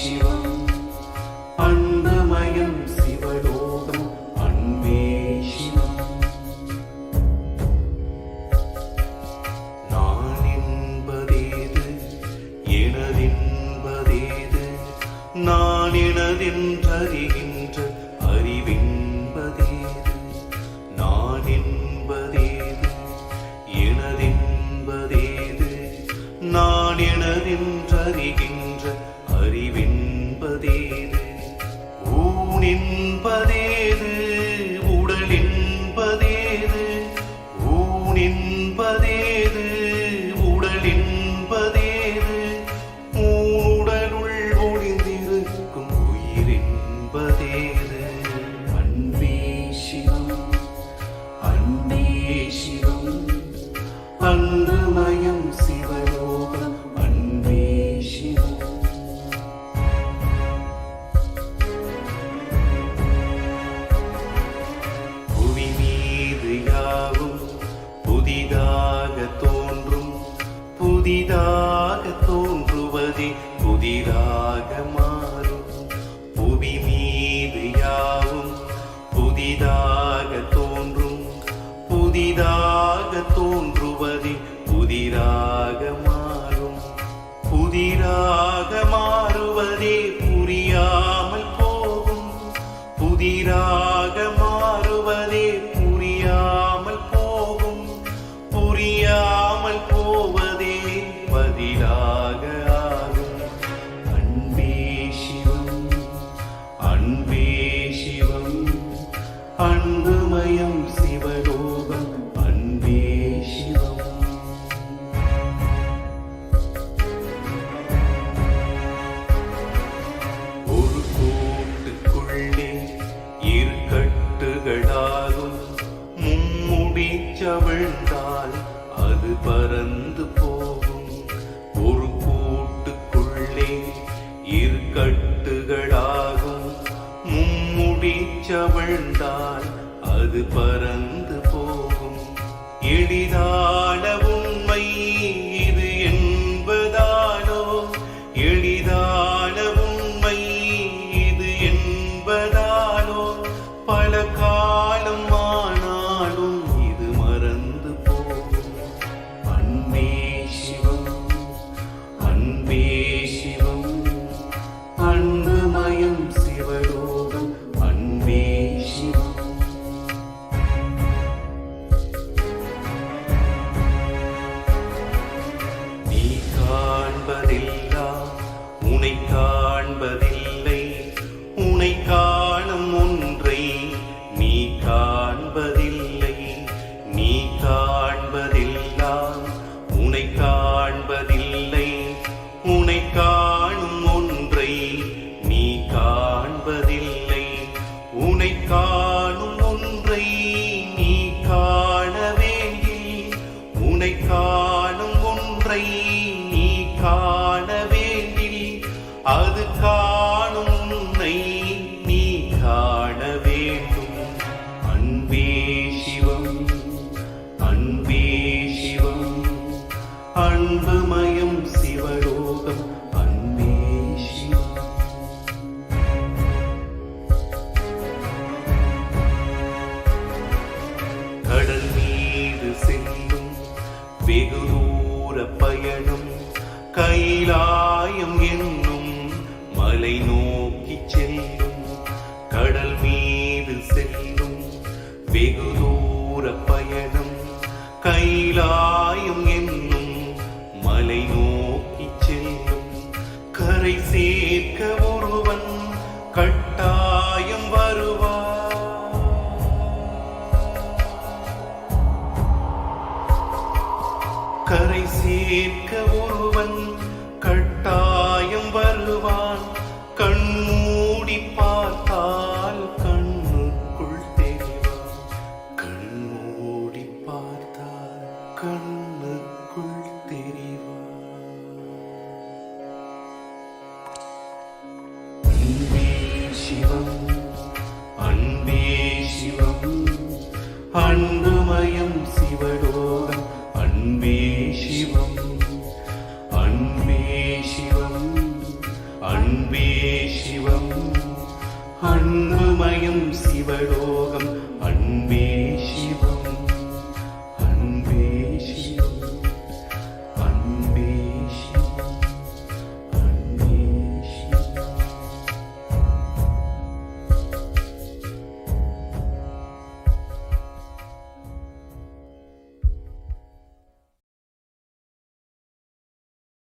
சிவம். அன்னமயம் சிவலோகம் அன்பே சிவம். நான் என்பதேது எனதென்பதேது நான் எனதென்றறிகின்ற புதிதாக தோன்றுவதே புதிதாக மாறும். புவி மீது யாவும் புதிதாக தோன்றும். புதிதாக தோன்றுவதே புதிதாக மாறும். புதிதாக மாறுவதே புரியாமல் போகும். புதிராக விட்டால் அது பறந்து போகும். ஒரு கூட்டுக்குள்ளே இருக்கட்டுகளாகும் மும்முடி சவழ்ந்தால் அது பறந்து போகும். எளிதாக வெகு தூர பயணம் கைலாயம் என்னும் மலை நோக்கி செல்லும் கடல் மீது செல்லும் வெகு தூர பயணம் கைலாயம் வருவான். கண்மூடி பா 널 녹음